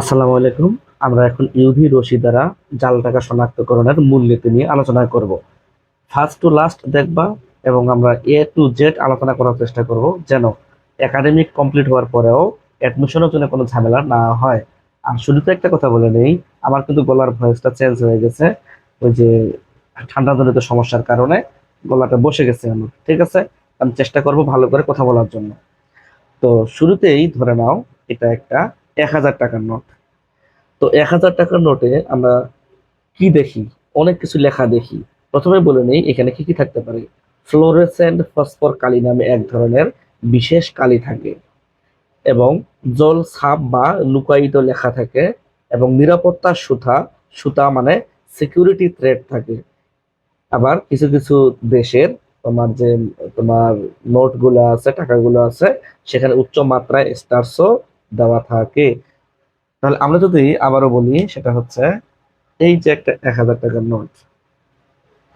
আসসালামু আলাইকুম। আমরা এখন ইউভি রশি দ্বারা জাল টাকা শনাক্তকরণের মূলনীতি নিয়ে আলোচনা করব। ফার্স্ট টু লাস্ট দেখবা এবং আমরা এ টু জেড আলোচনা করার চেষ্টা করব যেন একাডেমিক কমপ্লিট হওয়ার পরেও অ্যাডমিশনের জন্য কোনো ঝামেলা না হয়। আর শুরুতে একটা কথা বলে নেই, আমার কিন্তু গলার ভয়েসটা চেঞ্জ হয়ে গেছে। ওই যে ঠান্ডাজনিত সমস্যার কারণে গলাটা বসে গেছে আমার, ঠিক আছে? আমি চেষ্টা করব ভালো করে কথা বলার জন্য। তো শুরুতেই ধরে নাও, এটা একটা এক হাজার টাকার নোট তো এক হাজার টাকার নোটে আমরা কি দেখি? অনেক কিছু লেখা দেখি। প্রথমে বলে নেই, এখানে কি কি থাকতে পারে? ফ্লোরেসেন্ট ফসফর কালি নামে এক ধরনের বিশেষ কালি থাকে এবং জল ছাপ বা লুকায়িত লেখা থাকে এবং নিরাপত্তার সুতা সুতা মানে সিকিউরিটি থ্রেড থাকে। আবার কিছু কিছু দেশের তোমার যে, তোমার নোটগুলো আছে, টাকাগুলো আছে, সেখানে উচ্চ মাত্রায় স্টারসও দেওয়া থাকে। তাহলে আমরা যদি আবারও বলি, সেটা হচ্ছে এই যে একটা এক হাজার টাকার নোট।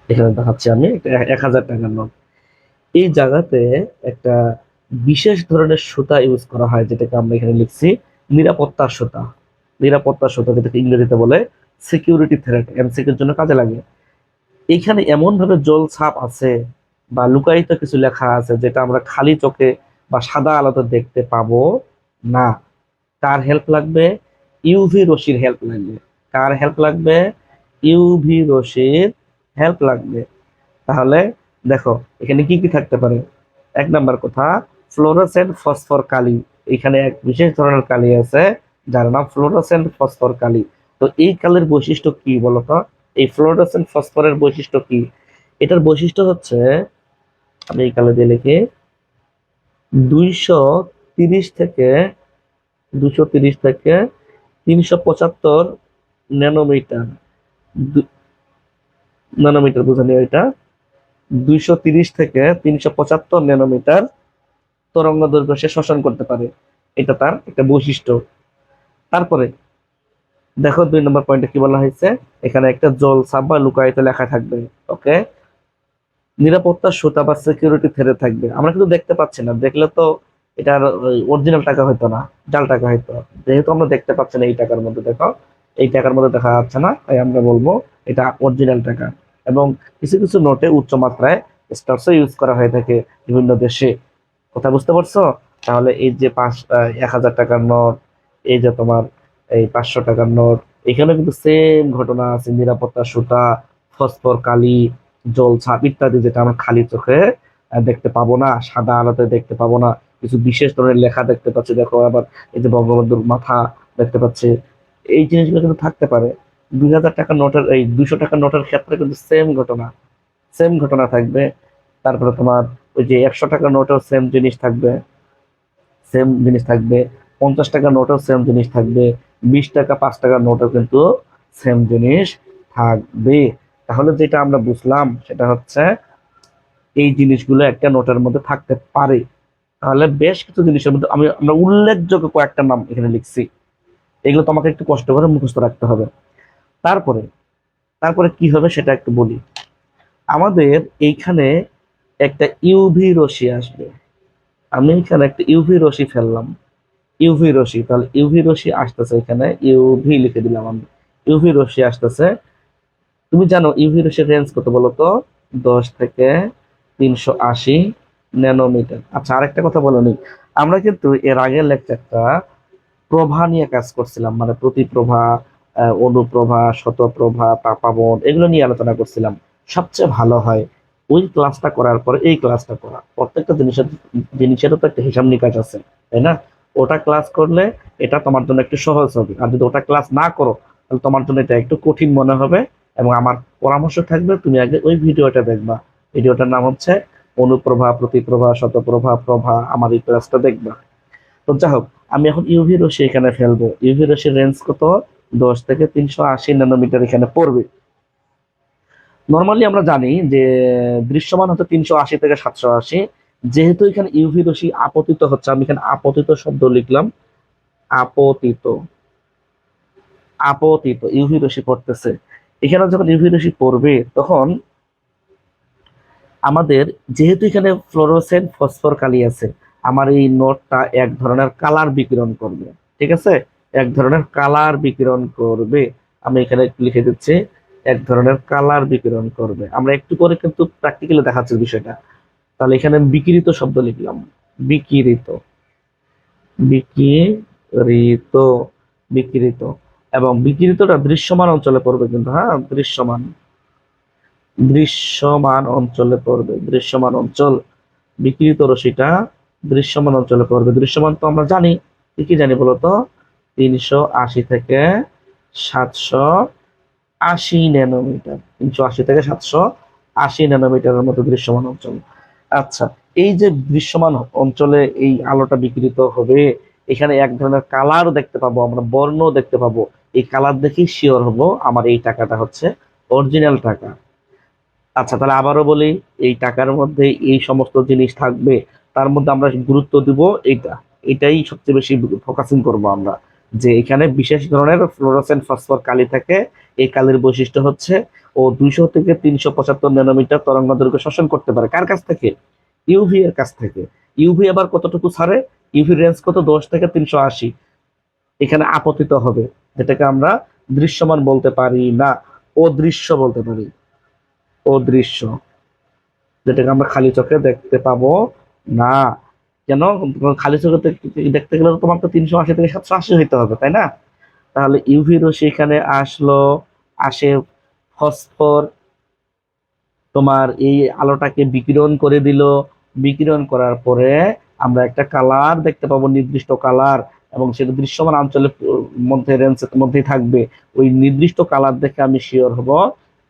এখানে দেখাচ্ছি আমি একটা এক হাজার টাকার নোট। এই জায়গাতে একটা বিশেষ ধরনের সুতা ইউজ করা হয়, যেটাকে আমরা এখানে লিখছি নিরাপত্তার সুতা। নিরাপত্তার সুতা, যেটাকে ইংরেজিতে বলে সিকিউরিটি থ্রেড এমসিকিউর জন্য কাজে লাগে। এখানে এমন ভাবে জল ছাপ আছে বা লুকায়িত কিছু লেখা আছে, যেটা আমরা খালি চোখে বা সাদা আলোতে দেখতে পাবো। না, কার হেল্প লাগবে? ইউভি রশ্মির হেল্প লাগবে। কার হেল্প লাগবে? ইউভি রশ্মির হেল্প লাগবে। তাহলে দেখো, এখানে কি কি থাকতে পারে? এক নাম্বার কথা ফ্লোরোসেন্ট ফসফর কালি। এখানে এক বিশেষ ধরনের কালি আছে, যার নাম ফ্লোরোসেন্ট ফসফর কালি। তো এই কালের বৈশিষ্ট্য কি বলতো? এই ফ্লোরোসেন্ট ফসফরের বৈশিষ্ট্য কি? এটার বৈশিষ্ট্য হচ্ছে, আমি এই কালে দিয়ে লিখি, দুইশো তিরিশ থেকে, দুশো তিরিশ থেকে তিনশো পঁচাত্তর ন্যানোমিটার। ন্যানোমিটার বুঝানি এটা। দুইশো তিরিশ থেকে তিনশো পঁচাত্তর ন্যানোমিটার তরঙ্গ দৈর্ঘ্য সে শোষণ করতে পারে। এটা তার একটা বৈশিষ্ট্য। তারপরে দেখো দুই নম্বর পয়েন্টে কি বলা হয়েছে? এখানে একটা জল সাপ বা লুকায়িত লেখা থাকবে, ওকে? নিরাপত্তা সুতা বা সিকিউরিটি থেরে থাকবে। আমরা কিন্তু দেখতে পাচ্ছি না। দেখলে তো এটার অরিজিনাল টাকা হইতো না, জাল টাকা হইতো যেহেতু আমরা দেখতে পাচ্ছি না এই টাকার মধ্যে, দেখো, এই টাকার মধ্যে দেখা যাচ্ছে না, তাই আমরা বলব এটা অরিজিনাল টাকা। এবং কিছু কিছু নোটে উচ্চ মাত্রায় স্টার্সও ইউজ করা হয়ে থাকে বিভিন্ন দেশে। কথা বুঝতে পারছ? তাহলে এই যে পাঁচ এক হাজার টাকার নোট এই যে তোমার এই পাঁচশো টাকার নোট এখানে কিন্তু সেম ঘটনা আছে। নিরাপত্তা, সুতা, ফসফর, কালি, জল, ছাপ ইত্যাদি যেটা আমরা খালি চোখে দেখতে পাবো না, সাদা আলোতে দেখতে পাবো না। কিছু বিশেষ ধরনের লেখা দেখতে পাচ্ছি। দেখো আবার এই যে বঙ্গবন্ধুর মাথা দেখতে পাচ্ছে। এই জিনিসগুলো কিন্তু থাকতে পারে। দুই হাজার টাকার নোটের, এই দুইশো টাকার নোটের ক্ষেত্রে কিন্তু সেম ঘটনা। সেম ঘটনা থাকবে। তারপরে তোমার ওই যে একশো টাকার নোটেও সেম জিনিস থাকবে। সেম জিনিস থাকবে। পঞ্চাশ টাকার নোটেও সেম জিনিস থাকবে। বিশ টাকা, পাঁচ টাকার নোটেও কিন্তু সেম জিনিস থাকবে। তাহলে যেটা আমরা বুঝলাম, সেটা হচ্ছে এই জিনিসগুলো একটা নোটের মধ্যে থাকতে পারে। তাহলে বেশ কিছু জিনিসের মধ্যে আমি, আমরা উল্লেখযোগ্য কয়েকটা নাম এখানে লিখছি। এগুলো তোমাকে একটু কষ্ট করে মুখস্থ রাখতে হবে। তারপরে তারপরে কি হবে সেটা একটু বলি। আমাদের এইখানে একটা ইউভি রশি আসবে। আমি এখানে একটা ইউভি রশি ফেললাম। ইউভি রশি তাহলে ইউভি রশি আসতেছে এখানে। ইউভি লিখে দিলাম আমি। ইউভি রশি আসতেছে। তুমি জানো ইউভি রশ্মির রেঞ্জ কত বলো তো দশ থেকে তিনশো আশি। ন্যানোমিটার। আচ্ছা আরেকটা কথা বলো নি আমরা কিন্তু এর আগের লেকচারটা প্রভা নিয়ে কাজ করছিলাম মানে প্রতিপ্রভা অনুপ্রভা, শতপ্রভা পাপাবন এগুলো নিয়ে আলোচনা করছিলাম। সবচেয়ে ভালো হয় ওই ক্লাসটা করার পরে এই ক্লাসটা করা। প্রত্যেকটা জিনিসের, জিনিসেরও তো একটা হিসাব নিকাশ আছে, তাই না? ওটা ক্লাস করলে এটা তোমার জন্য একটু সহজ হবে। আর যদি ওটা ক্লাস না করো, তাহলে তোমার জন্য এটা একটু কঠিন মনে হবে এবং আমার পরামর্শ থাকবে, তুমি আগে ওই ভিডিওটা দেখবা। ভিডিওটার নাম হচ্ছে অনুপ্রভা, প্রতিপ্রভা, শতপ্রভা, প্রভা, আমার এই ক্লাসটা দেখবা। তো যাই হোক আমি এখন ইউভি রশ্মি এখানে ফেলব। ইউভি রশ্মির রেঞ্জ কত? দশ থেকে তিনশো আশি ন্যানোমিটার এখানে পড়বে। নর্মালি আমরা জানি যে দৃশ্যমান হচ্ছে তিনশো আশি থেকে সাতশো আশি। যেহেতু এখানে ইউভি রশ্মি আপতিত হচ্ছে, আমি এখানে আপতিত শব্দ লিখলাম। আপতিত। আপতিত। ইউভি রশ্মি পড়তেছে। এখানে যখন ইউভি রশ্মি পড়বে, তখন আমাদের যেহেতু এখানে ফ্লোরোসেন্ট ফসফর কালি আছে, আমার এই নোটটা এক ধরনের কালার বিকিরণ করবে, ঠিক আছে? এক ধরনের কালার বিকিরণ করবে। আমি এখানে লিখে দিচ্ছি, এক ধরনের কালার বিকিরণ করবে। আমরা একটু করে কিন্তু প্র্যাকটিক্যালি দেখাচ্ছি বিষয়টা। তাহলে এখানে বিকিরিত শব্দ লিখলাম। বিকিরিত। বিকিরিত। বিকিরিত। এবং বিকিরিতটা দৃশ্যমান অঞ্চলে পড়বে কিন্তু হ্যাঁ? দৃশ্যমান। দৃশ্যমান অঞ্চলে পড়বে। দৃশ্যমান অঞ্চল, বিকৃত রশ্মিটা দৃশ্যমান অঞ্চলে পড়বে। দৃশ্যমান তো আমরা জানি। কি কি জানি বলতো? তিনশো আশি থেকে সাতশো আশি ন্যানোমিটার। তিনশো আশি থেকে সাতশো আশি ন্যানোমিটারের মতো দৃশ্যমান অঞ্চল। আচ্ছা এই যে দৃশ্যমান অঞ্চলে এই আলোটা বিকৃত হবে, এখানে এক ধরনের কালার দেখতে পাবো আমরা, বর্ণ দেখতে পাবো। এই কালার দেখেই শিওর হব আমার এই টাকাটা হচ্ছে অরিজিনাল টাকা। আচ্ছা তাহলে আবারও বলি, এই টাকার মধ্যে এই সমস্ত জিনিস থাকবে, তার মধ্যে আমরা গুরুত্ব দিব এইটা। এটাই সবচেয়ে বেশি ফোকাসিং করব আমরা, যে এখানে বিশেষ ধরনের ফ্লোরোসেন্ট ফসফর কালি থাকে, এই কালির বৈশিষ্ট্য হচ্ছে ও দুইশো থেকে তিনশো পঁচাত্তর ন্যানোমিটার তরঙ্গ দৈর্ঘ্য শোষণ করতে পারে। কার কাছ থেকে? ইউভি এর কাছ থেকে। ইউভি আবার কতটুকু ছাড়ে? ইউভি রেঞ্জ কত? দশ থেকে তিনশো আশি। এখানে আপতিত হবে, যেটাকে আমরা দৃশ্যমান বলতে পারি না, অদৃশ্য বলতে পারি। অদৃশ্য। যেটাকে আমরা খালি চোখে দেখতে পাবো না। কেন? খালি চোখে দেখতে গেলে তোমার তো তিনশো আশি থেকে সাতশো আশি হইতে হবে, তাই না? তাহলে ইউভি রশ্মি এখানে আসলো, আসে ফসফর। তোমার এই আলোটাকে বিকিরণ করে দিল। বিকিরণ করার পরে আমরা একটা কালার দেখতে পাবো, নির্দিষ্ট কালার। এবং সেটা দৃশ্যমান অঞ্চলের মধ্যে রেঞ্জের মধ্যেই থাকবে। ওই নির্দিষ্ট কালার দেখে আমি শিওর হব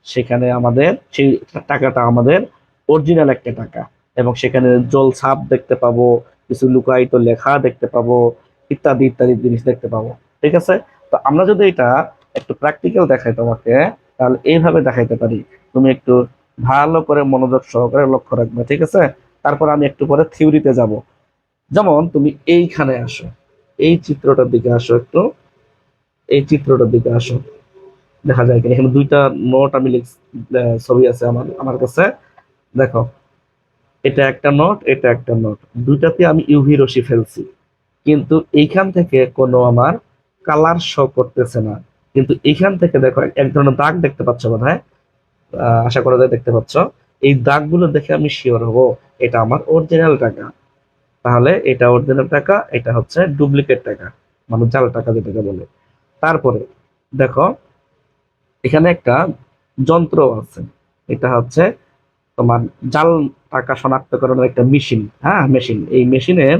সেখানে আমাদের, সেই টাকাটা আমাদের অরিজিনাল একটা টাকা। এবং সেখানে জল ছাপ দেখতে পাবো, কিছু লুকায়িত লেখা দেখতে পাবো, ইত্যাদি ইত্যাদি জিনিস দেখতে পাবো। ঠিক আছে? তো আমরা যদি এটা একটু প্র্যাকটিক্যাল দেখাই তোমাকে, তাহলে এইভাবে দেখাইতে পারি। তুমি একটু ভালো করে মনোযোগ সহকারে লক্ষ্য রাখবে, ঠিক আছে? তারপর আমি একটু পরে থিওরিতে যাব। যেমন তুমি এইখানে আসো, এই চিত্রটার দিকে আসো একটু, এই চিত্রটার দিকে আসো। দেখা যায় কিনা। এখানে দুইটা নোট আমি ছবি আছে আমার আমার কাছে। দেখো, এটা একটা নোট, এটা একটা নোট। দুইটাতে আমি ইউভি রশ্মি ফেলছি। কিন্তু এইখান থেকে কোনো আমার কালার শো করতেছে না। কিন্তু এইখান থেকে দেখো, এক ধরনের দাগ দেখতে পাচ্ছ বোধ হয় আশা করা যায় দেখতে পাচ্ছ। এই দাগগুলো দেখে আমি শিওর হব, এটা আমার অরিজিনাল টাকা। তাহলে এটা অরিজিনাল টাকা, এটা হচ্ছে ডুপ্লিকেট টাকা। মানে জাল টাকা যেটাকে বলে। তারপরে, দেখো এখানে একটা যন্ত্র আছে। এটা হচ্ছে তোমার জাল টাকা শনাক্তকরণের একটা মেশিন। হ্যাঁ মেশিন। এই মেশিনের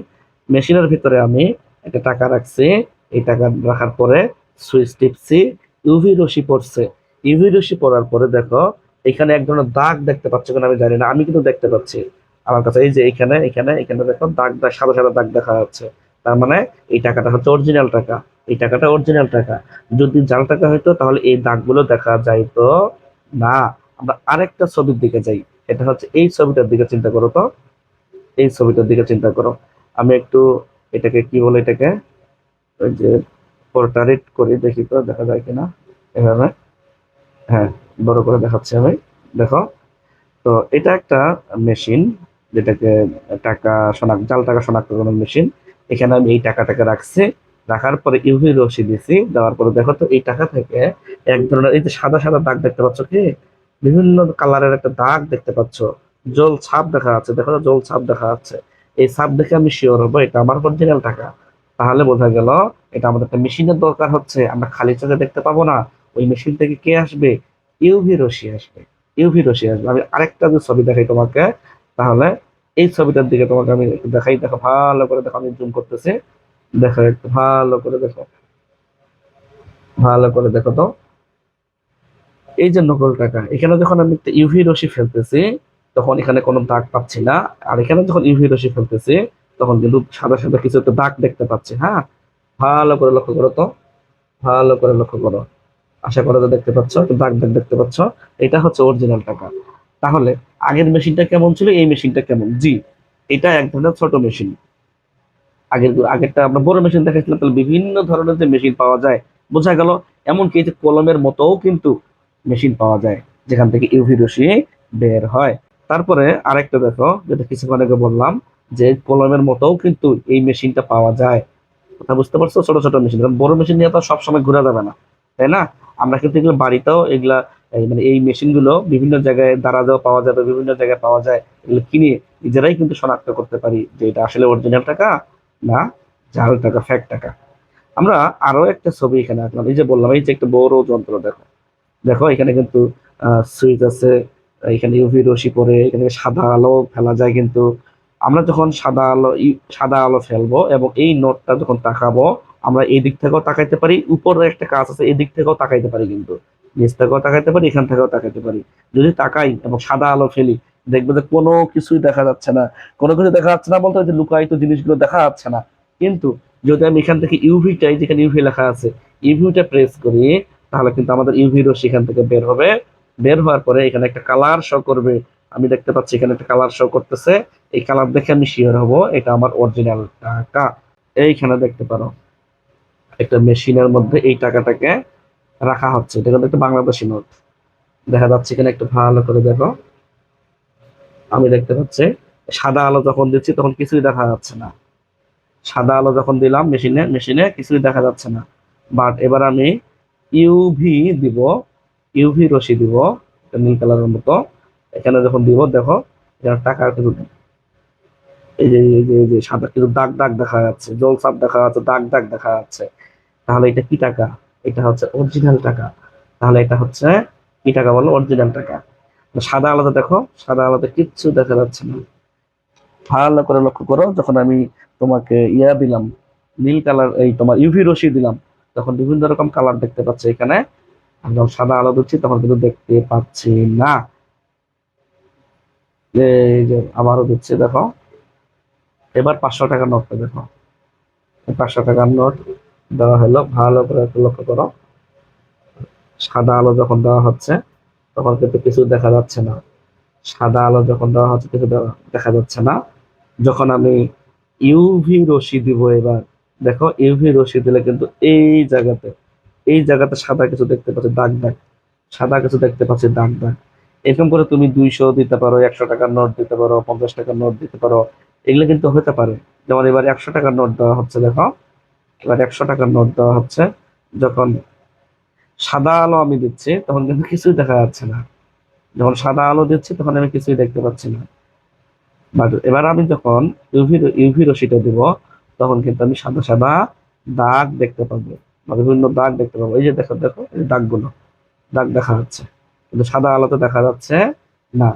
মেশিনের ভিতরে আমি একটা টাকা রাখছি। এই টাকা রাখার পরে সুইচ টিপছি। ইউভি রশি পড়ছে। ইউভি রশি পড়ার পরে দেখো, এখানে এক ধরনের দাগ দেখতে পাচ্ছ কিনা আমি জানি না। আমি কিন্তু দেখতে পাচ্ছি। আমার কাছে এই যে এখানে এখানে এখানে দেখো দাগ দাগ সাদা সাদা দাগ দেখা যাচ্ছে। তার মানে এই টাকাটা হচ্ছে অরিজিনাল টাকা। এই টাকাটা অরিজিনাল টাকা। যদি জাল টাকা হইতো, তাহলে এই দাগগুলো দেখা যাইতো না। আমরা আরেকটা ছবির দিকে যাই। এটা হচ্ছে এই ছবিটার দিকে চিন্তা করো তো। এই ছবিটার দিকে চিন্তা করো। আমি একটু এটাকে কি বলে এটাকে? ওই যে পোর্ট্রেট করে, দেখি তো, দেখা যায় কিনা। এভাবে। হ্যাঁ বড় করে দেখাচ্ছি আমি। দেখো। তো এটা একটা মেশিন যেটাকে টাকা শনাক্ত, জাল টাকা শনাক্তকরণ মেশিন এখানে আমি এই টাকাটাকে রাখছি। রাখার পরে ইউভি রশি দিছি। দেওয়ার পরে দেখো তো এই টাকা থেকে এক ধরনের এই যে সাদা সাদা দাগ দেখতে পাচ্ছ কি? বিভিন্ন কালারের একটা দাগ দেখতে পাচ্ছ। জল ছাপ দেখা যাচ্ছে। দেখো জল ছাপ দেখা যাচ্ছে। এই ছাপ দেখে আমি শিওর হব, এটা আমার অরিজিনাল টাকা। তাহলে বোঝা গেল, এটা আমাদের একটা মেশিনের দরকার হচ্ছে। আমরা খালি চোখে দেখতে পাবো না। ওই মেশিন থেকে কে আসবে? ইউভি রশি আসবে। ইউভি রশি আসবে। আমি আরেকটা যে ছবি দেখাই তোমাকে, তাহলে এই ছবিটার দিকে তোমাকে আমি একটু দেখাই, দেখো, ভালো করে দেখো, আমি জুম করতেছি। দেখো, একটু ভালো করে দেখো। ভালো করে দেখো তো। এই যে নকল টাকা, এখানে যখন আমি ইউভি রশি ফেলতেছি, তখন এখানে কোনো দাগ পাচ্ছি না। আর এখানে যখন ইউভি রশি ফেলতেছি, তখন কিন্তু সাদা সাদা কিছু একটা দাগ দেখতে পাচ্ছি হ্যাঁ? ভালো করে লক্ষ্য করো তো। ভালো করে লক্ষ্য করো। আশা করা দেখতে পাচ্ছ দাগ দাগ দেখতে পাচ্ছ। এটা হচ্ছে অরিজিনাল টাকা। তাহলে আগের মেশিনটা কেমন ছিল? এই মেশিনটা কেমন? জি, এটা এক ধরনের ছোট মেশিন। আগের আগেরটা আমরা বড় মেশিন দেখাচ্ছিলাম তাহলে বিভিন্ন ধরনের যে মেশিন পাওয়া যায়, বোঝা গেল এমনকি যে কলমের মতোও কিন্তু মেশিন পাওয়া যায়, যেখান থেকে ইউভি রশ্মি বের হয়। তারপরে আরেকটা দেখো, যেটা কিছুক্ষণ আগে বললাম, যে কলমের মতোও কিন্তু এই মেশিনটা পাওয়া যায়। কথা বুঝতে পারছ? ছোট ছোট মেশিন। কারণ বড় মেশিন নিয়ে তো সবসময় ঘোরা যাবে না, তাই না? আমরা কিন্তু এগুলো বাড়িতেও এগুলা মানে এই মেশিনগুলো বিভিন্ন জায়গায় দারাজেও পাওয়া যাবে বিভিন্ন জায়গায় পাওয়া যায়, এগুলো কিনে নিজেরাই কিন্তু শনাক্ত করতে পারি যে এটা আসলে অরিজিনাল টাকা না জাল টাকা ফ্যাক টাকা। আমরা আরও একটা ছবি এখানে আঁকলাম। এই যে বললাম, এই যে একটা বড় যন্ত্র দেখো। দেখো, এখানে কিন্তু সুইচ আছে, এখানে ইউভি রশি পরে এখানে সাদা আলো ফেলা যায় কিন্তু আমরা যখন সাদা আলো সাদা আলো ফেলব এবং এই নোটটা যখন তাকাবো, আমরা এই দিক থেকেও তাকাইতে পারি উপরে একটা কাজ আছে এই দিক থেকেও তাকাইতে পারি কিন্তু। নিচ থেকেও তাকাইতে পারি, এখান থেকেও তাকাইতে পারি। যদি তাকাই এবং সাদা আলো ফেলি, দেখবে যে কোনো কিছুই দেখা যাচ্ছে না। কোনো কিছু দেখা যাচ্ছে না বলতে যে লুকায়িত জিনিসগুলো দেখা যাচ্ছে না। কিন্তু যদি আমি এখান থেকে ইউভিটাই যেখানে ইউভি লেখা আছে ইউভিটা প্রেস করি, তাহলে কিন্তু আমাদের ইউভি রশ্মি এখান থেকে বের হবে। বের হওয়ার পরে এখানে একটা কালার শো করবে। আমি দেখতে পাচ্ছি এখানে একটা কালার শো করতেছে। এই কালার দেখে আমি শিওর হব, এটা আমার অরিজিনাল টাকা। এইখানে দেখতে পারো, একটা মেশিনের মধ্যে এই টাকাটাকে রাখা হচ্ছে। এটা কিন্তু একটা বাংলাদেশি নোট। দেখা যাচ্ছে এখানে একটু ভালো করে দেখো। আমি দেখতে পাচ্ছি, সাদা আলো যখন দিচ্ছি তখন কিছুই দেখা যাচ্ছে না। সাদা আলো যখন দিলাম মেশিনে মেশিনে কিছুই দেখা যাচ্ছে না। বাট এবার আমি ইউভি দিব ইউভি রশি দিব নীল কালারের মতো। এখানে যখন দিব, দেখো, এখানে টাকা কিছু এই যে এই যে এই যে, সাদা কিছু দাগ দাগ দেখা যাচ্ছে জল সাপ দেখা যাচ্ছে, দাগ দাগ দেখা যাচ্ছে। তাহলে এটা কি টাকা? এটা হচ্ছে অরিজিনাল টাকা। তাহলে এটা হচ্ছে কি টাকা বলো? অরিজিনাল টাকা। সাদা আলাদা দেখো, সাদা আলাদা কিচ্ছু দেখা যাচ্ছে না। ভালো করে লক্ষ্য করো, যখন আমি তোমাকে ইয়া দিলাম, নীল কালার, এই তোমার ইউভি রশি দিলাম, তখন বিভিন্ন রকম কালার দেখতে পাচ্ছি এখানে। আমি যখন সাদা আলো দিচ্ছি, তখন কিন্তু দেখতে পাচ্ছি না। এই যে আবারও দিচ্ছি, দেখো। এবার পাঁচশো টাকার নোটটা দেখো। পাঁচশো টাকার নোট দেওয়া হলো, ভালো করে একটু লক্ষ্য করো। সাদা আলো যখন দেওয়া হচ্ছে, তখন কিন্তু কিছু দেখা যাচ্ছে না। সাদা আলো যখন দেওয়া হচ্ছে, কিছু দেখা যাচ্ছে না। যখন আমি ইউভি রশি দিব এবার, দেখো ইউভি রশি দিলে কিন্তু এই জায়গাতে এই জায়গাতে সাদা কিছু দেখতে পাচ্ছি, দাগ দাগ। সাদা কিছু দেখতে পাচ্ছি, দাগ দাগ। এরকম করে তুমি দুইশো দিতে পারো, একশো টাকার নোট দিতে পারো, পঞ্চাশ টাকার নোট দিতে পারো। এগুলো কিন্তু হতে পারে। যেমন এবার একশো টাকার নোট দেওয়া হচ্ছে, দেখো। এবার একশো টাকার নোট দেওয়া হচ্ছে। যখন সাদা আলো আমি দিচ্ছি, তখন কিন্তু কিছুই দেখা যাচ্ছে না। যখন সাদা আলো দিচ্ছি, তখন আমি কিছুই দেখতে পাচ্ছি না। বাট এবার আমি যখন ইউভি ইউভি রশিটা দিব, তখন কিন্তু আমি সাদা সাদা দাগ দেখতে পাবো। বা বিভিন্ন দাগ দেখতে পাবো। এই যে দেখো দেখো, এই দাগগুলো, দাগ দেখা যাচ্ছে। কিন্তু সাদা আলোতে দেখা যাচ্ছে না।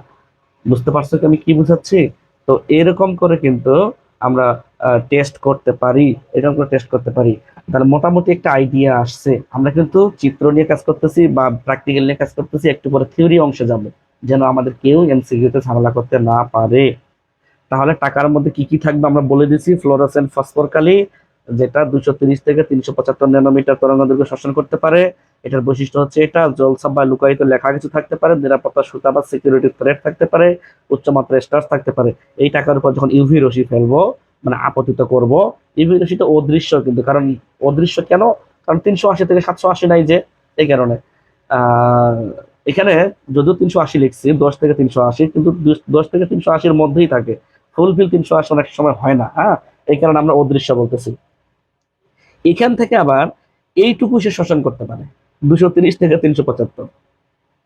বুঝতে পারছ কি আমি কি বুঝাচ্ছি? তো এরকম করে কিন্তু আমরা টেস্ট করতে পারি, এরকম করে টেস্ট করতে পারি। তাহলে মোটামুটি একটা আইডিয়া আসছে। আমরা কিন্তু চিত্র নিয়ে কাজ করতেছি বা প্র্যাকটিক্যাল নিয়ে কাজ করতেছি, একটু পরে থিওরি অংশে যাব, যেন আমাদের কেউ এমসিকিউতে ঝামেলা করতে না পারে। তাহলে টাকার মধ্যে কি কি থাকবে আমরা বলে দিছি ফ্লোরোসেন্ট ফসফর কালি যেটা দুশো তিরিশ থেকে তিনশো পঁচাত্তর ন্যানোমিটার তরঙ্গ দৈর্ঘ্য শোষণ করতে পারে। এটার বৈশিষ্ট্য হচ্ছে এটা জলসাপ বা লুকায়িত লেখা কিছু থাকতে পারে, নিরাপত্তা, সুতা বা সিকিউরিটি থ্রেট থাকতে পারে, উচ্চমাত্রার স্টার্স থাকতে পারে। এই টাকার উপর যখন ইউভি রশি ফেলব মানে আপতিত করব ইউভি রশিটা অদৃশ্য কিন্তু, কারণ অদৃশ্য কেন? কারণ তিনশো আশি থেকে সাতশো আশি নাই যে, এই কারণে। এখানে যদিও তিনশো আশি লিখছি, দশ থেকে তিনশো আশি, কিন্তু দশ থেকে তিনশো আশির মধ্যেই থাকে। ফুলফিল তিনশো আশি অনেক সময় হয় না হ্যাঁ? এই কারণে আমরা অদৃশ্য বলতেছি। এখান থেকে আবার এইটুকু সে শোষণ করতে পারে। দুশো তিরিশ থেকে তিনশো পঁচাত্তর।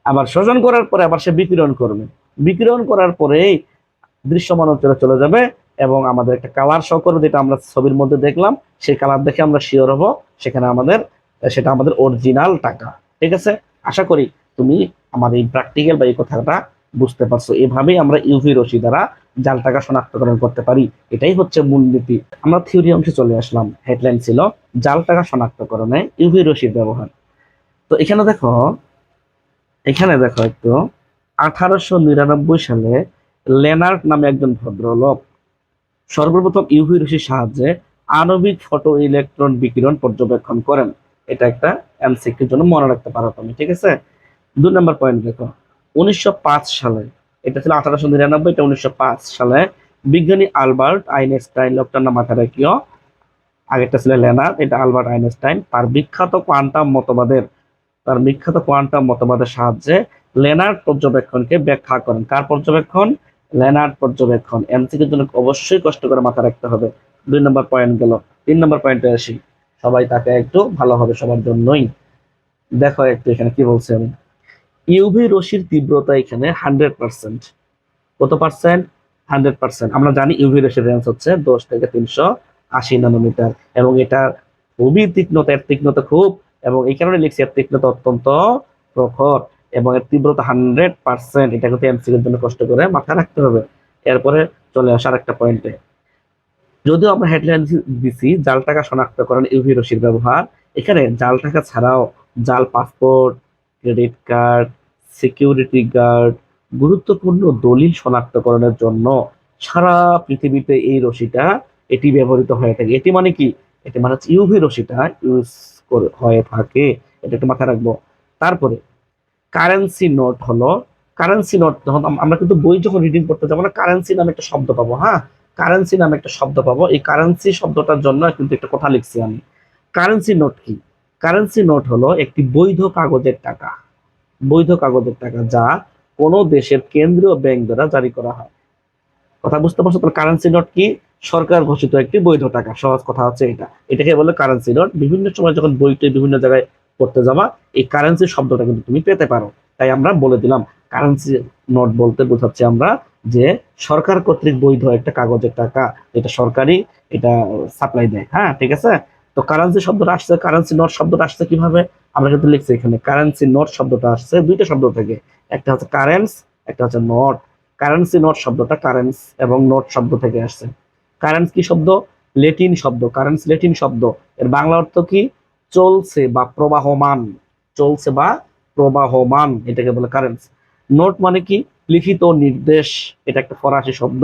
আবার শোষণ করার পরে আবার সে বিকিরণ করবে। বিকিরণ করার পরেই দৃশ্যমান অঞ্চলে চলে যাবে এবং আমাদের একটা কালার শো করবে যেটা আমরা ছবির মধ্যে দেখলাম। সেই কালার দেখে আমরা শিওর হব সেখানে আমাদের, সেটা আমাদের অরিজিনাল টাকা। ঠিক আছে? আশা করি তুমি আমার এই প্র্যাকটিক্যাল বা এই কথাটা বুঝতে পারছ। এভাবেই আমরা ইউভি রশি দ্বারা জাল টাকা শনাক্তকরণ করতে পারি। এটাই হচ্ছে মূলনীতি আমরা থিওরি অংশে চলে আসলাম। হেডলাইন ছিল জাল টাকা শনাক্তকরণে ইউভি রশির ব্যবহার। তো এখানে দেখো এখানে দেখো একটু, আঠারোশো নিরানব্বই সালে লেনার্ড নামে একজন ভদ্রলোক সর্বপ্রথম ইউভি রশ্মির সাহায্যে আণবিক ফটো ইলেকট্রন বিকিরণ পর্যবেক্ষণ করেন। এটা একটা এমসিকিউর জন্য মনে রাখতে পারো তুমি, ঠিক আছে? দুই নম্বর পয়েন্ট দেখো, উনিশশো পাঁচ সালে এটা ছিল আঠারোশো নিরানব্বই, এটা উনিশশো সালে। বিজ্ঞানী আলবার্ট আইনস্টাইন, লোকটার নাম মাথায় রাখিও। আগেরটা ছিল লেনার এটা আলবার্ট আইনস্টাইন। তার বিখ্যাত কোয়ান্টাম মতবাদের, তার বিখ্যাত কোয়ান্টাম মতবাদের সাহায্যে লেনার্ড পর্যবেক্ষণকে ব্যাখ্যা করেন। কার পর্যবেক্ষণ? লেনার্ড পর্যবেক্ষণ। এমসিকিউর জন্য অবশ্যই কষ্ট করে মাথা রাখতে হবে। দুই নম্বর পয়েন্ট গেল। তিন নম্বর পয়েন্টে আসি। সবাই তাকে একটু ভালো হবে সবার জন্যই। দেখো একটু এখানে কি বলছে আমি। ইউভি রশ্মির তীব্রতা এখানে হান্ড্রেড পার্সেন্ট কত পার্সেন্ট হান্ড্রেড পার্সেন্ট আমরা জানি ইউভি রশ্মির রেঞ্জ হচ্ছে দশ থেকে তিনশো আশি ন্যানোমিটার এবং এটা খুবই তীক্ষ্ণতা, এর তীক্ষ্ণতা খুব এবং এই কারণে লিখছি এর তীক্ষ্ণতা অত্যন্ত প্রখর এবং এর তীব্রতা হান্ড্রেড পার্সেন্ট এটা কিন্তু এমসিকিউর জন্য কষ্ট করে মাথায় রাখতে হবে। এরপরে চলে আসার একটা পয়েন্টে যদিও আমরা হেডলাইন দিছি জাল টাকা শনাক্তকরণ ইউভি রশির ব্যবহার। এখানে জাল টাকা ছাড়াও জাল passport credit card, security guard, গুরুত্বপূর্ণ দলিল শনাক্তকরণের জন্য সারা পৃথিবীতে এই রশিটা এটি ব্যবহৃত হয়ে থাকে। এটি মানে কি? এটি মানে হচ্ছে ইউভি রশিটা ইউজ হয়ে থাকে। এটা একটু মাথায় রাখব। তারপরে কারেন্সি নোট হলো কারেন্সি নোট আমরা কিন্তু বই যখন রিডিং করতে যাব না কারেন্সি নামে একটা শব্দ পাবো হ্যাঁ? কারেন্সি নামে একটা শব্দ পাবো। এই কারেন্সি শব্দটার জন্য কিন্তু একটা কথা লিখছি আমি। কারেন্সি নোট কি? কারেন্সি নোট হলো একটি বৈধ কাগজের টাকা। বৈধ কাগজের টাকা যা কোনো দেশের কেন্দ্রীয় ব্যাংক দ্বারা জারি করা হয়। কথা বুঝতে পারছ? তাহলে কারেন্সি নোট কি? সরকার ঘোষিত একটি বৈধ টাকা। সহজ কথা হচ্ছে এটা। এটাকে বলে কারেন্সি নোট বিভিন্ন সময় যখন বইতে বিভিন্ন জায়গায় পড়তে যাবা, এই কারেন্সি শব্দটা কিন্তু তুমি পেতে পারো। তাই আমরা বলে দিলাম কারেন্সি নোট বলতে বোঝাচ্ছি আমরা যে সরকার কর্তৃক বৈধ একটা কাগজের টাকা এটা সরকারি এটা সাপ্লাই দেয়। হ্যাঁ ঠিক আছে? তো কারেন্সি শব্দটা আসছে কারেন্সি নোট শব্দটা আসছে কীভাবে? আমরা কিন্তু লিখছি এখানে কারেন্সি নোট শব্দটা আসছে দুইটা শব্দ থেকে। একটা হচ্ছে কারেন্স একটা হচ্ছে নোট কারেন্সি নোট শব্দটা কারেন্স এবং নোট শব্দ থেকে আসছে। কারেন্স কি শব্দ? লেটিন শব্দ। কারেন্স লেটিন শব্দ। এর বাংলা অর্থ কি? চলছে বা প্রবাহমান। চলছে বা প্রবাহমান, এটাকে বলে কারেন্স নোট মানে কি? লিখিত নির্দেশ। এটা একটা ফরাসি শব্দ।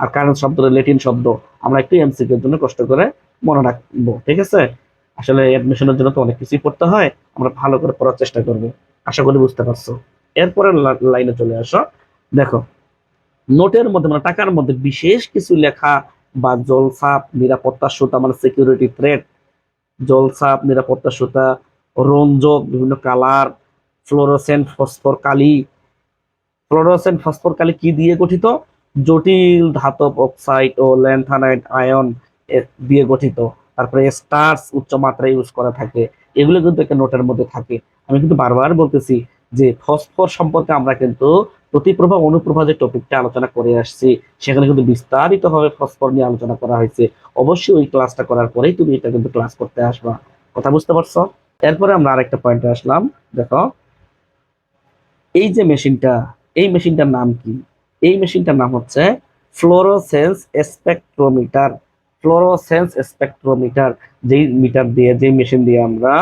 আর কারেন্স শব্দটা লেটিন শব্দ। আমরা একটু এমসিকিউর জন্য কষ্ট করে মনে রাখব, ঠিক আছে? আসলে অ্যাডমিশনের জন্য তো অনেক কিছুই পড়তে হয়, আমরা ভালো করে পড়ার চেষ্টা করব, আশা করি বুঝতে পারছ। এরপরে লাইনে চলে আসো। দেখো, নোটের মধ্যে মানে টাকার মধ্যে বিশেষ কিছু লেখা বা জলসাপ, নিরাপত্তা সুতা মানে সিকিউরিটি থ্রেট জলসাপ, নিরাপত্তা সুতা রঞ্জক বিভিন্ন কালার ফ্লোরোসেন্ট ফসফর কালি। ফ্লোরোসেন্ট ফসফর কালি কি দিয়ে গঠিত? জটিল ধাতব অক্সাইড ও ল্যান্থানাইট আয়ন দিয়ে গঠিত। তারপরে স্টার্স উচ্চ মাত্রায় ইউজ করা থাকে। এগুলো কিন্তু একটা নোটের মধ্যে থাকে। আমি কিন্তু বারবার বলতেছি যে ফসফর সম্পর্কে আমরা কিন্তু প্রতিপ্রভা, অনুপ্রভা যে টপিকটা আলোচনা করে আসছি, সেখানে কিন্তু বিস্তারিতভাবে ফসফর নিয়ে আলোচনা করা হয়েছে। অবশ্যই ওই ক্লাসটা করার পরেই তুমি এটা কিন্তু ক্লাস করতে আসবা। কথা বুঝতে পারছ? এরপরে আমরা আরেকটা পয়েন্টে আসলাম। দেখো, এই যে মেশিনটা এই মেশিনটার নাম কি? এই মেশিনটার নাম হচ্ছে ফ্লোরোসেন্স স্পেকট্রোমিটার ফ্লোরোসেন্স স্পেকট্রোমিটার যেই মিটার দিয়ে, যেই মেশিন দিয়ে আমরা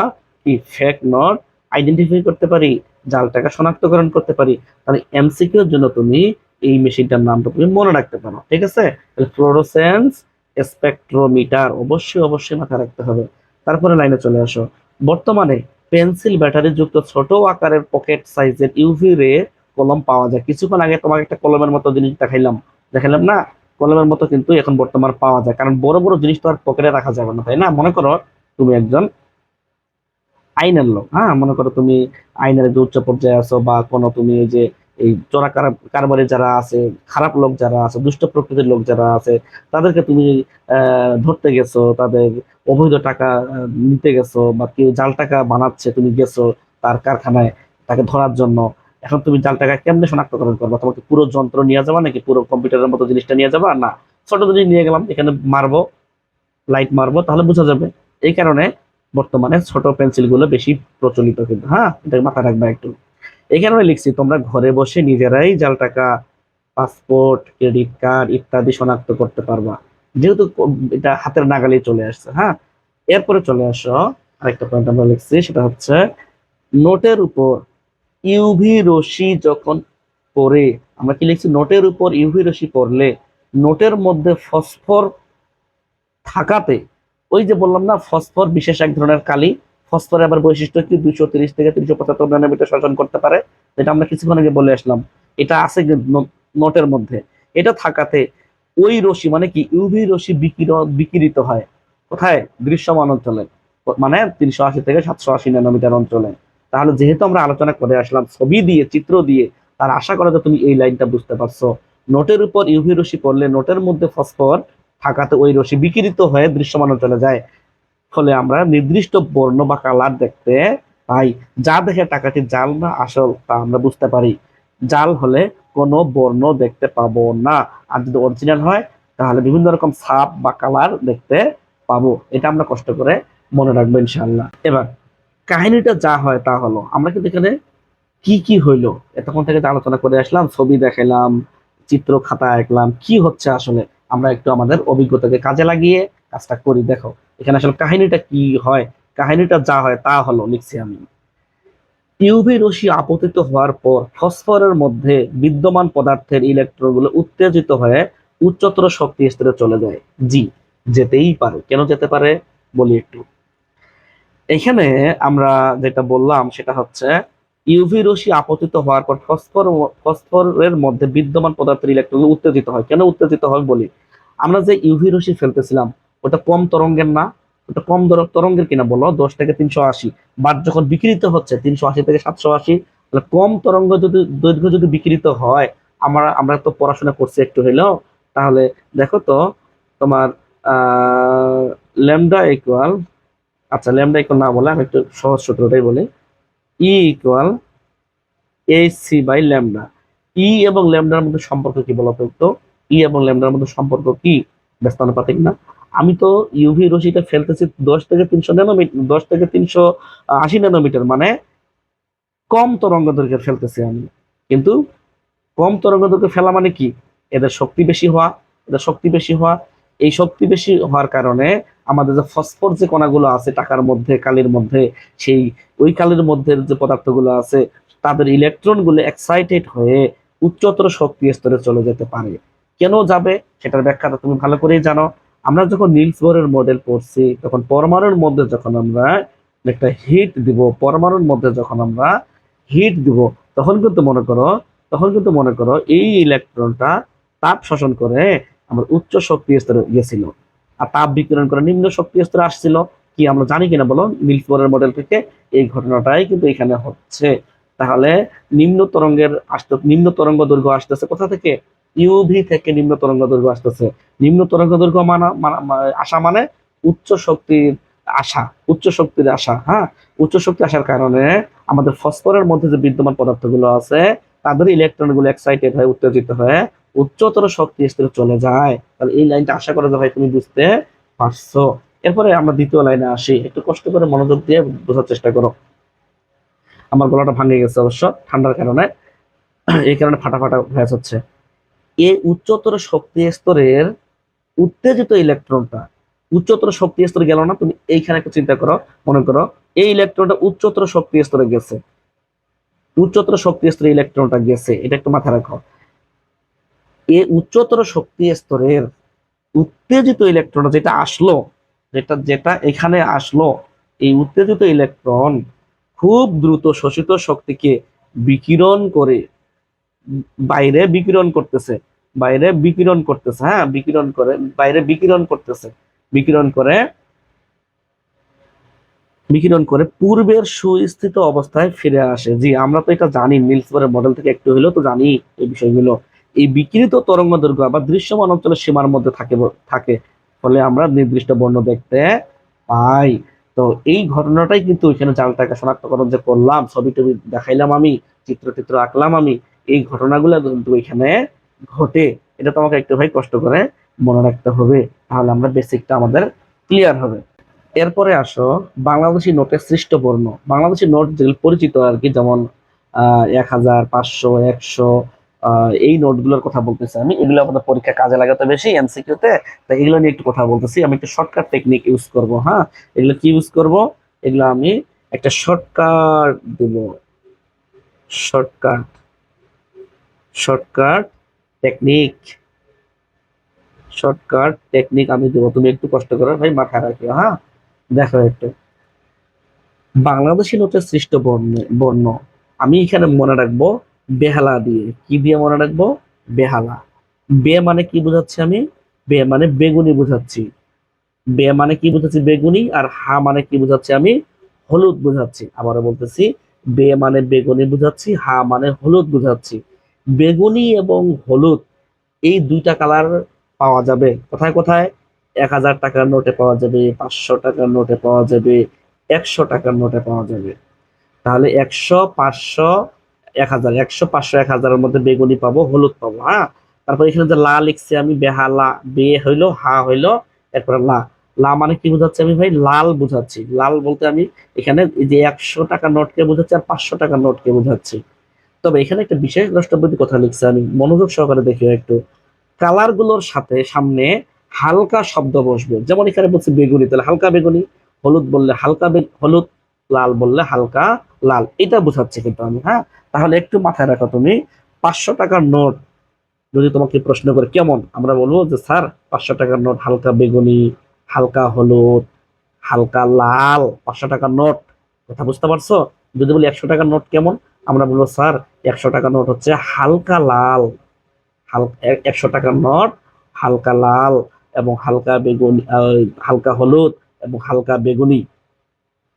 কি ফেক নট আইডেন্টিফাই করতে পারি জাল টাকা শনাক্তকরণ করতে পারি, তাহলে এমসিকিউর জন্য তুমি এই মেশিনটার নামটা তুমি মনে রাখতে পারো, ঠিক আছে? ফ্লোরোসেন্স স্পেকট্রোমিটার অবশ্যই অবশ্যই মাথায় রাখতে হবে। তারপরে লাইনে চলে আসো। বর্তমানে পেন্সিল ব্যাটারি যুক্ত ছোট আকারের পকেট সাইজের ইউভি রে কলম পাওয়া যায়। কিছুক্ষণ আগে তোমাকে একটা কলমের মতো জিনিস দেখাইলাম। দেখাইলাম না? কলমের মতো কিন্তু এখন বর্তমান পাওয়া যায়। কারণ বড় বড় জিনিস তো আর পকেটে রাখা যাবে না, তাই না? মনে করো তুমি একজন আইনের লোক হ্যাঁ? মনে করো তুমি আইনের যে উচ্চ পর্যায়ে আছো বা কোনো তুমি এই যে এই চোরা কার- কারবারি যারা আছে, খারাপ লোক যারা আছে, দুষ্ট প্রকৃতির লোক যারা আছে, তাদেরকে তুমি ধরতে গেছো, তাদের অবৈধ টাকা নিতে গেছো বা কেউ জাল টাকা বানাচ্ছে, তুমি গেছো তার কারখানায় তাকে ধরার জন্য। এখন তুমি জাল টাকা কেমনে শনাক্তকরণ করবে? তোমাকে পুরো যন্ত্র নিয়ে যাবা নাকি পুরো কম্পিউটারের মতো জিনিসটা নিয়ে যাবা? না, ছোট জিনিস নিয়ে গেলাম, এখানে মারবো, লাইট মারবো, তাহলে বোঝা যাবে। এই কারণে বর্তমানে ছোট পেন্সিলগুলো বেশি প্রচলিত কিন্তু হ্যাঁ? এটা মাথায় রাখবা একটু। এই কারণে লিখছি, তোমরা ঘরে বসে নিজেরাই জাল টাকা পাসপোর্ট, ক্রেডিট কার্ড ইত্যাদি শনাক্ত করতে পারবা। যেহেতু এটা হাতের নাগালে চলে আসছে হ্যাঁ? এরপরে চলে আসো, আরেকটা পয়েন্ট আমরা লিখছি, সেটা হচ্ছে, নোটের উপর ইউভি রশ্মি যখন পড়ে, আমরা কি লিখছি? নোটের উপর ইউভি রশ্মি পড়লে নোটের মধ্যে ফসফর থাকাতে, ওই যে বললাম না, ফসফর বিশেষ এক ধরনের কালি, ফসফরের আবার বৈশিষ্ট্য কি? দুইশো তিরিশ থেকে তিনশো পঁচাত্তর ন্যানোমিটার শোষণ করতে পারে। যেটা আমরা কিছুক্ষণ আগে বলে আসলাম। এটা আছে নোটের মধ্যে। এটা থাকাতে ওই রশ্মি মানে কি? ইউভি রশ্মি বিকিরণ বিকিরিত হয়। কোথায়? দৃশ্যমান অঞ্চলে। মানে তিনশো আশি থেকে সাতশো আশি ন্যানোমিটার অঞ্চলে। তাহলে যেহেতু আমরা আলোচনা করে আসলাম, ছবি দিয়ে, চিত্র দিয়ে, তার আশা করা যে তুমি এই লাইনটা বুঝতে পারছ। নোটের উপর ইউভি রশ্মি পড়লে নোটের মধ্যে ফসফর থাকাতে ওই রশ্মি বিকিরিত হয়ে দৃশ্যমান চলে যায়। ফলে আমরা নির্দিষ্ট বর্ণ বা কালার দেখতে পাই। যা দেখে টাকাটি জাল না আসল, তা আমরা বুঝতে পারি। জাল হলে কোনো বর্ণ দেখতে পাবো না। আর যদি অরিজিনাল হয়, তাহলে বিভিন্ন রকম ছাপ বা কালার দেখতে পাবো। এটা আমরা কষ্ট করে মনে রাখব ইনশাআল্লাহ। এবার কাহিনীটা যা হয় তা হলো। আমরা কিন্তু এখানে কি কি হইল? এতক্ষণ থেকে আলোচনা করে আসলাম, ছবি দেখাইলাম, চিত্র খাতা আঁকলাম, কি হচ্ছে আসলে? আমরা একটু আমাদের অভিজ্ঞতাকে কাজে লাগিয়ে কাজটা করি। দেখো, এখানে আসলে কাহিনীটা কি হয়, কাহিনীটা যা হয় তা হলো, লিখছি আমি। ইউভি রশ্মি আপতিত হওয়ার পর ফসফরের মধ্যে বিদ্যমান পদার্থের ইলেকট্রনগুলো উত্তেজিত হয়ে উচ্চতর শক্তি স্তরে চলে যায়। জি, যেতেই পারে। কেন যেতে পারে? বলি একটু। এখানে আমরা যেটা বললাম সেটা হচ্ছে ইউভি রশ্মি আপতিত হওয়ার পর ফসফর ফসফরের মধ্যে বিদ্যমান পদার্থের ইলেকট্রন উত্তেজিত হয়। কেন উত্তেজিত হয় বলি? আমরা যে ইউভি রশ্মি ফেলতেছিলাম, ওটা কম তরঙ্গের না, ওটা কম তরঙ্গের কিনা বলো? দশ থেকে তিনশো আশি। বাট যখন বিকৃত হচ্ছে, তিনশো আশি থেকে সাতশো আশি, তাহলে কম তরঙ্গ যদি দৈর্ঘ্য যদি বিকৃত হয়, আমরা আমরা তো পড়াশোনা করছি একটু হইলেও তাহলে দেখো তো তোমার ল্যামডা ইকুয়াল আচ্ছা ল্যামডা ইকুয়াল না বলে আমি একটু সহজ সূত্রটাই বলি। E equal A C by lambda E এবং ল্যামডার মধ্যে সম্পর্ক কি বলতো তো ই এবং ল্যামডার মধ্যে সম্পর্ক কি? ব্যস্ত অনুপাতিক না। আমি তো ইউভি রশ্মিটা ফেলতেছি দশ থেকে তিনশো ন্যানোমিটার দশ থেকে তিনশো আশি ন্যানোমিটার মানে কম তরঙ্গ দৈর্ঘ্যের ফেলতেছি আমি। কিন্তু কম তরঙ্গ দৈর্ঘ্য ফেলা মানে কি? এদের শক্তি বেশি হওয়া, এদের শক্তি বেশি হওয়া এই শক্তি বেশি হওয়ার কারণে আমাদের যে ফসফর যে কণাগুলো আছে টাকার মধ্যে, কালির মধ্যে, সেই ওই কালির মধ্যে যে পদার্থগুলো আছে, তাদের ইলেকট্রনগুলো এক্সাইটেড হয়ে উচ্চতর শক্তি স্তরে চলে যেতে পারে। কেন যাবে? সেটার ব্যাখ্যাটা তুমি ভালো করেই জানো। আমরা যখন নিলস বোরের মডেল পড়ছি, তখন পরমাণুর মধ্যে যখন আমরা একটা হিট দিব, পরমাণুর মধ্যে যখন আমরা হিট দিব, তখন কিন্তু মনে করো, তখন কিন্তু মনে করো এই ইলেকট্রনটা তাপ শোষণ করে আমার উচ্চ শক্তি স্তরে গেছিল আর তাপ বিকিরণ করে নিম্ন শক্তি স্তরে আসছিল। কি আমরা জানি কিনা বলো নিলস মডেল থেকে এই ঘটনাটাই কিন্তু এখানে হচ্ছে। তাহলে নিম্ন তরঙ্গের আসতে, নিম্ন তরঙ্গ দৈর্ঘ্য আসতেছে কোথা থেকে? ইউভি থেকে নিম্ন তরঙ্গ দৈর্ঘ্য আসতেছে। নিম্ন তরঙ্গ দৈর্ঘ্য মানা আসা মানে উচ্চ শক্তির আশা উচ্চ শক্তির আশা হ্যাঁ? উচ্চ শক্তি আসার কারণে আমাদের ফসফরের মধ্যে যে বিদ্যমান পদার্থগুলো আছে, তাদের ইলেকট্রনগুলো এক্সাইটেড হয়ে উত্তেজিত হয়ে উচ্চতর শক্তি স্তরে চলে যায়। তাহলে এই লাইনটা আশা করা যায় ভাই, তুমি বুঝতে পারছ। এরপরে আমরা দ্বিতীয় লাইনে আসি। একটু কষ্ট করে মনোযোগ দিয়ে বোঝার চেষ্টা করো। আমার গলাটা ভাঙে গেছে অবশ্য, ঠান্ডার কারণে। এই কারণে ফাটা ফাটা ভয়েস হচ্ছে এই উচ্চতর শক্তি স্তরের উত্তেজিত ইলেকট্রনটা, উচ্চতর শক্তি স্তরে গেল না, তুমি এইখানে একটু চিন্তা করো, মনে করো, এই ইলেকট্রনটা উচ্চতর শক্তি স্তরে গেছে। উচ্চতর শক্তি স্তরে ইলেকট্রনটা গেছে, এটা একটু মাথায় রাখো। এই উচ্চতর শক্তি স্তরের উত্তেজিত ইলেকট্রন যেটা আসলো, যেটা যেটা এখানে আসলো, এই উত্তেজিত ইলেকট্রন খুব দ্রুত শোষিত শক্তিকে বিকিরণ করে, বাইরে বিকিরণ করতেছে, বাইরে বিকিরণ করতেছে হ্যাঁ বিকিরণ করে, বাইরে বিকিরণ করতেছে, বিকিরণ করে বিকিরণ করে পূর্বের সুস্থিত অবস্থায় ফিরে আসে। জি, আমরা তো এটা জানি নিলস মডেল থেকে একটু হলেও তো জানি এই বিষয়গুলো। এই বিকিরিত তরঙ্গ দৈর্ঘ্য আবার দৃশ্যমান অঞ্চলের সীমার মধ্যে থাকে থাকে। ফলে আমরা নির্দিষ্ট বর্ণ দেখতে পাই। তো এই ঘটনাটাই কিন্তু এখানে জালটাকে শনাক্তকরণ যে করলাম, ছবি টবি দেখাইলাম আমি, চিত্র চিত্র আঁকলাম আমি, এই ঘটনাগুলো কিন্তু এখানে ঘটে। এটা তোমাকে একটু ভাই কষ্ট করে মনে রাখতে হবে, তাহলে আমরা বেসিকটা আমাদের ক্লিয়ার হবে। এরপরে আসো, বাংলাদেশি নোটের সৃষ্ট বর্ণ। বাংলাদেশি নোট যেগুলো পরিচিত আর কি, যেমন এক হাজার পাঁচশো, একশো এই নোটগুলোর কথা বলতেছি আমি। এগুলো আমাদের পরীক্ষা কাজে লাগাতে বেশি এমসিকিউতে তাই এগুলো নিয়ে একটু কথা বলতেছি। আমি একটু শর্টকাট টেকনিক ইউজ করব হ্যাঁ? এগুলো কি ইউজ করব? এগুলো আমি একটা শর্টকাট দেব। Shortcut shortcut technique shortcut technique আমি দেবো। তুমি একটু কষ্ট করো, ভাই, মাথায় রাখিও হ্যাঁ? দেখো একটু। বাংলাদেশি নোটের সৃষ্ট বর্ণ বর্ণ। আমি এখানে মনে রাখব বেহালা দিয়ে। কি দিয়ে মনে রাখব? বেহালা। বে মানে কি বোঝাচ্ছি আমি? বে মানে বেগুনি বোঝাচ্ছি। বে মানে কি বোঝাচ্ছি? বেগুনি। আর হা মানে কি বোঝাচ্ছি আমি? হলুদ বোঝাচ্ছি। আবারও বলতেছি, বে মানে বেগুনি বোঝাচ্ছি, হা মানে হলুদ বোঝাচ্ছি। বেগুনি এবং হলুদ, এই দুইটা কালার পাওয়া যাবে। কোথায় কোথায়? এক হাজার টাকার নোটে পাওয়া যাবে, পাঁচশো টাকার নোটে পাওয়া যাবে, একশো টাকার নোটে পাওয়া যাবে। তাহলে একশো, পাঁচশো এক হাজার, একশো, পাঁচশো, এক হাজারের মধ্যে বেগুনি পাবো, হলুদ পাবো হ্যাঁ? তারপর এখানে যে লা লিখছি আমি বেহালা বে হইল, হা হইল, এরপরে লা। লা মানে কি বোঝাচ্ছি আমি ভাই? লাল বুঝাচ্ছি। লাল বলতে আমি এখানে যে একশো টাকা নোটকে বোঝাচ্ছি আর পাঁচশো টাকার নোটকে বোঝাচ্ছি। তবে এখানে একটা বিশেষ দ্রষ্টব্যতি কথা লিখছে আমি, মনোযোগ সহকারে দেখিও একটু। কালারগুলোর সাথে সামনে হালকা শব্দ বসবে। যেমন এখানে বলছে বেগুনি, তাহলে হালকা বেগুনি, হলুদ বললে হালকা হলুদ, লাল বললে হালকা লাল। এটা বোঝাচ্ছে কিন্তু আমি হ্যাঁ? তাহলে একটু মাথায় রাখো তুমি, পাঁচশো টাকার নোট যদি তোমাকে প্রশ্ন করে, কেমন? আমরা বলব যে, স্যার, পাঁচশো টাকার নোট হালকা বেগুনি, হালকা হলুদ, হালকা লাল, পাঁচশো টাকার নোট। কথা বুঝতে পারছ? যদি বলি একশো টাকার নোট কেমন? আমরা বলব, স্যার, একশো টাকার নোট হচ্ছে হালকা লাল। হালকা একশো টাকার নোট, হালকা লাল এবং হালকা বেগুনি হালকা হলুদ এবং হালকা বেগুনি।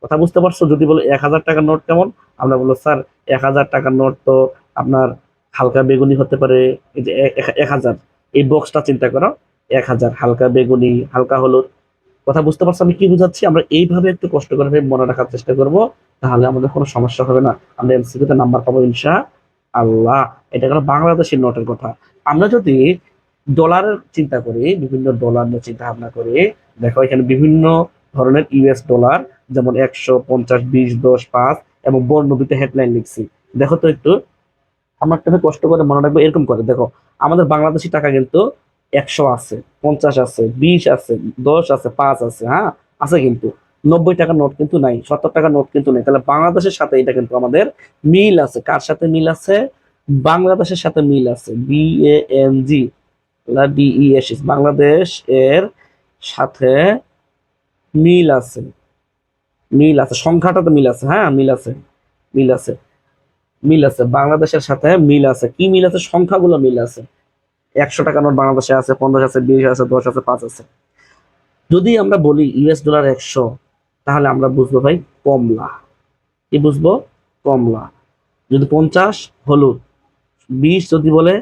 কথা বুঝতে পারছ? যদি বলো এক হাজার টাকার নোট কেমন? আমরা বলব, স্যার, এক হাজার টাকার নোট তো আপনার হালকা বেগুনি হতে পারে। এই যে এক- হাজার। এই বক্সটা চিন্তা করো, এক হাজার, হালকা বেগুনি, হালকা হলুদ। কথা বুঝতে পারছ? আমি কি বুঝাচ্ছি? আমরা এইভাবে একটু কষ্ট করে মনে রাখার চেষ্টা করব, তাহলে আমাদের কোনো সমস্যা হবে না। আমরা এমসিকিউতে নাম্বার পাবো ইনশা আল্লাহ এটা হলো বাংলাদেশের নোটের কথা। আমরা যদি ডলারের চিন্তা করি, বিভিন্ন ডলার নিয়ে চিন্তা ভাবনা করি, দেখো এখানে বিভিন্ন ধরনের ইউএস ডলার যেমন একশো পঞ্চাশ, বিশ, দশ, পাঁচ, এবং বর্ণ দুটো হেডলাইন লিখছি। দেখো তো একটু, আমরা একটা কষ্ট করে মনে রাখব, এরকম করে। দেখো, আমাদের বাংলাদেশি টাকা কিন্তু একশো আছে, পঞ্চাশ আছে, বিশ আছে, দশ আছে, পাঁচ আছে হ্যাঁ? আছে কিন্তু। নব্বই টাকার নোট কিন্তু নাই, সত্তর টাকার নোট কিন্তু নেই। তাহলে বাংলাদেশের সাথে এটা কিন্তু আমাদের মিল আছে। কার সাথে মিল আছে? বাংলাদেশের সাথে মিল আছে। B A N G Bangladesh এর সাথে মিল আছে। মিল আছে। সংখ্যাটা তো মিল আছে। হ্যাঁ মিল আছে। মিল আছে। মিল আছে। বাংলাদেশের সাথে মিল আছে। কি মিল আছে? সংখ্যাগুলো মিল আছে। একশো টাকা নোট বাংলাদেশে আছে, পঞ্চাশ আছে, বিশ আছে, দশ আছে, পাঁচ আছে। যদি আমরা বলি ইউএস ডলার একশো, তাহলে আমরা বুঝব ভাই কমলা। কি বুঝব? কমলা। যদি পঞ্চাশ, হলুদ। বিশ যদি বলে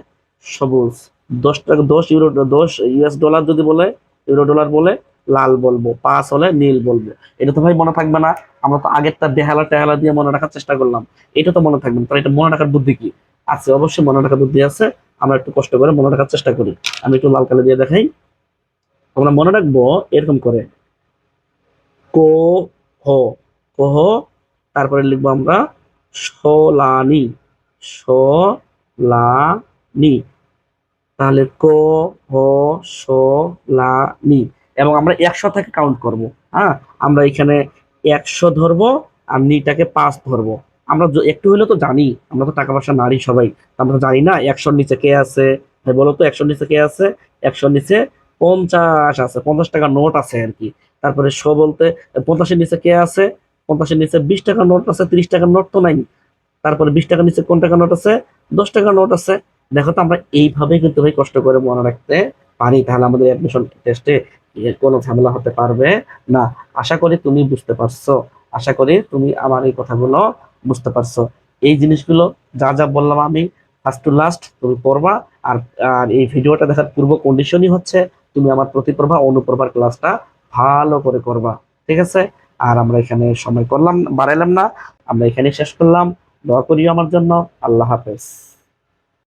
সবুজ। দশ টাকা, দশ ইউরো, দশ ইউএস ডলার যদি বলে, ইউরো ডলার বলে লাল বলব, পাঁচ হলে নীল বলব। এটা তো ভাই মনে থাকবে না, আমরা তো আগেরটা বেহালা টেহালা দিয়ে মনে রাখার চেষ্টা করলাম। এটা তো মনে থাকবে না, তাহলে এটা মনে রাখার বুদ্ধি কি? আছে, অবশ্যই মনে রাখার বুদ্ধি আছে, আমরা একটু কষ্ট করে মনে রাখার চেষ্টা করি। আমি একটু লাল কালি দিয়ে দেখাই। আমরা মনে রাখব এরকম করে। কো, হো কোহ তারপরে লিখব আমরা সোলানি সোলানি। তাহলে কো, হো সো লা নি এবং আমরা একশো থেকে কাউন্ট করব হ্যাঁ? আমরা এখানে একশো ধরবো আর নিটাকে পাঁচ ধরবো। আমরা একটু হলে তো জানি, আমরা তো টাকা পয়সা নারী সবাই আমরা জানি না একশোর নিচে কে আছে? বলো তো একশোর নিচে কে আছে? একশোর নিচে পঞ্চাশ আছে, পঞ্চাশ টাকার নোট আছে আর কি। তারপরে শো বলতে, পঞ্চাশের নিচে কে আছে? পঞ্চাশের নিচে বিশ টাকার নোট আছে, ত্রিশ টাকার নোট তো নাই। তারপরে বিশ টাকার নিচে কোন টাকা নোট আছে? দশ টাকার নোট আছে। দেখো তো আমরা এইভাবে কিন্তু ভাই কষ্ট করে মনে রাখতে পারি। তাহলে আমাদের অ্যাডমিশন টেস্টে কোনো ঝামেলা হতে পারবে না। আশা করি তুমি বুঝতে পারছ। আশা করি তুমি আমার এই কথাগুলো বুঝতে পারছ। এই জিনিসগুলো যা যা বললাম আমি ফার্স্ট টু লাস্ট তুমি পড়বা। আর আর এই ভিডিওটা দেখার পূর্ব কন্ডিশনই হচ্ছে তুমি আমার প্রতিপ্রভা অনুপ্রভার ক্লাসটা ভালো করে করবা। ঠিক আছে? আর আমরা এখানে সময় করলাম, বাড়াইলাম না। আমরা এখানে শেষ করলাম। দোয়া করিও আমার জন্য। আল্লাহ হাফেজ।